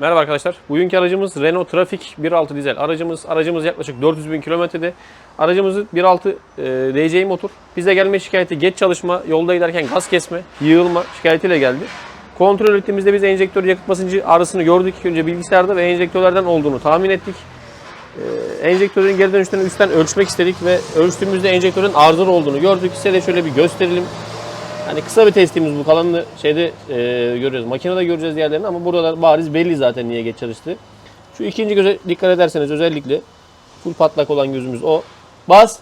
Merhaba arkadaşlar. Bugünkü aracımız Renault Traffic 1.6 dizel aracımız. Aracımız yaklaşık 400 bin kilometrede. Aracımızın 1.6 e, motor. Bize gelme şikayeti geç çalışma, yolda giderken gaz kesme, yığılma şikayetiyle geldi. Kontrol ettiğimizde biz enjektör yakıt basıncı ağrısını gördük. Önce bilgisayarda ve enjektörlerden olduğunu tahmin ettik. E, enjektörün geri dönüşlerini üstten ölçmek istedik ve ölçtüğümüzde enjektörün arızalı olduğunu gördük. Size de şöyle bir gösterelim. Hani kısa bir testimiz bu kalanını şeyde e, göreceğiz. Makinede göreceğiz diğerlerini ama burada bariz belli zaten niye geç çalıştı. Şu ikinci göze dikkat ederseniz özellikle full patlak olan gözümüz o. Bas.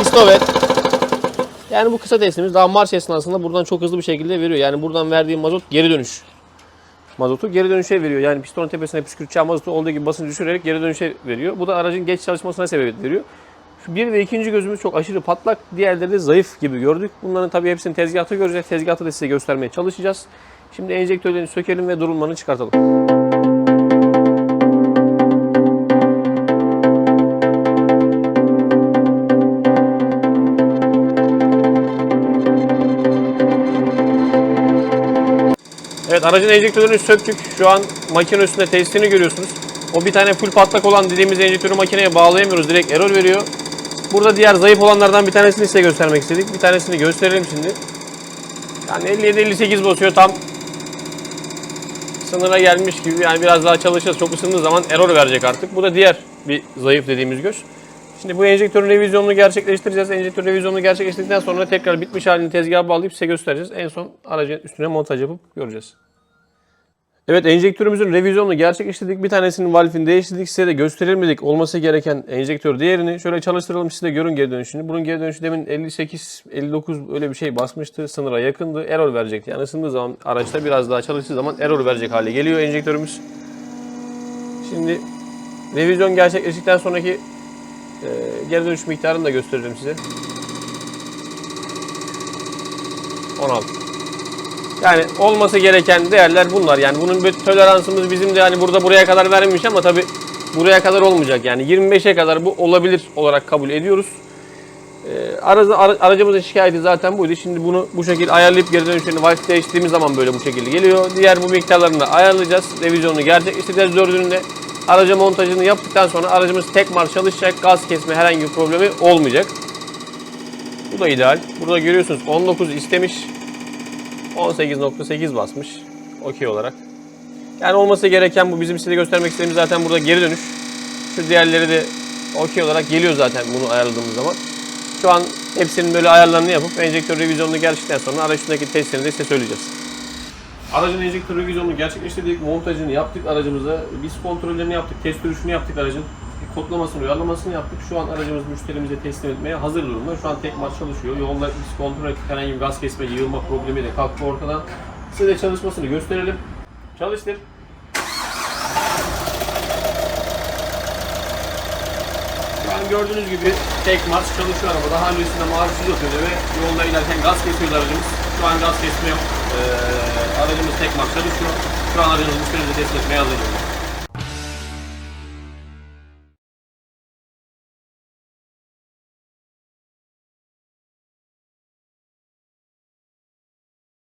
İstop et. Yani bu kısa testimiz daha marş esnasında buradan çok hızlı bir şekilde veriyor. Yani buradan verdiği mazot geri dönüş mazotu geri dönüşe veriyor. Yani pistonun tepesine püskürteceği mazotu olduğu gibi basınç düşürerek geri dönüşe veriyor. Bu da aracın geç çalışmasına sebebiyet veriyor. Şu bir ve ikinci gözümüz çok aşırı patlak. Diğerleri de zayıf gibi gördük. Bunların tabii hepsini tezgahta göreceğiz. Tezgahta da size göstermeye çalışacağız. Şimdi enjektörlerini sökelim ve durulmanı çıkartalım. Evet aracın enjektörünü söktük. Şu an makine üstünde testini görüyorsunuz. O bir tane full patlak olan dediğimiz enjektörü makineye bağlayamıyoruz. Direkt error veriyor. Burada diğer zayıf olanlardan bir tanesini size göstermek istedik. Bir tanesini gösterelim şimdi. Yani 57-58 basıyor tam sınıra gelmiş gibi. Yani biraz daha çalışacağız. Çok ısındığı zaman error verecek artık. Bu da diğer bir zayıf dediğimiz göz. Şimdi bu enjektörün revizyonunu gerçekleştireceğiz. Enjektör revizyonunu gerçekleştirdikten sonra tekrar bitmiş halini tezgaha bağlayıp size göstereceğiz. En son aracın üstüne montaj yapıp göreceğiz. Evet enjektörümüzün revizyonunu gerçekleştirdik. Bir tanesinin valfini değiştirdik. Size de gösterelim dedik olması gereken enjektör diğerini. Şöyle çalıştıralım siz de görün geri dönüşünü. Bunun geri dönüşü demin 58, 59 öyle bir şey basmıştı. Sınıra yakındı. Error verecekti. Yani ısındığı zaman araçta biraz daha çalıştığı zaman error verecek hale geliyor enjektörümüz. Şimdi revizyon gerçekleştikten sonraki e, geri dönüş miktarını da gösteririm size. 16. Yani olması gereken değerler bunlar. Yani bunun bir toleransımız bizim de hani burada buraya kadar verilmiş ama tabi buraya kadar olmayacak. Yani 25'e kadar bu olabilir olarak kabul ediyoruz. Ee, aracı, ara- aracımızın şikayeti zaten buydu. Şimdi bunu bu şekilde ayarlayıp geri dönüşlerini Wi-Fi değiştirdiğimiz zaman böyle bu şekilde geliyor. Diğer bu miktarlarını da ayarlayacağız. Revizyonunu gerçekleştireceğiz dördününde. Araca montajını yaptıktan sonra aracımız tek marş çalışacak. Gaz kesme herhangi bir problemi olmayacak. Bu da ideal. Burada görüyorsunuz 19 istemiş. 18.8 basmış. Okey olarak. Yani olması gereken bu. Bizim size göstermek istediğimiz zaten burada geri dönüş. Şu diğerleri de okey olarak geliyor zaten bunu ayarladığımız zaman. Şu an hepsinin böyle ayarlarını yapıp enjektör revizyonunu gerçekten sonra araç üstündeki testlerini de size söyleyeceğiz. Aracın enjektör revizyonunu gerçekleştirdik, montajını yaptık aracımıza. Biz kontrollerini yaptık, test sürüşünü yaptık aracın. Kodlamasını, uyarlamasını yaptık. Şu an aracımız müşterimize teslim etmeye hazır durumda. Şu an tek marş çalışıyor. Yolda biz kontrol ettik. Herhangi bir gaz kesme, yığılma problemi de kalktı ortadan. Size de çalışmasını gösterelim. Çalıştır. Şu an gördüğünüz gibi tek marş çalışıyor araba. Daha öncesinde marşsız yapıyordu ve yolda inerken gaz kesiyordu aracımız. Şu an gaz kesme yok. Ee, aracımız tek marş çalışıyor. Şu an aracımız müşterimize teslim etmeye hazır durumda.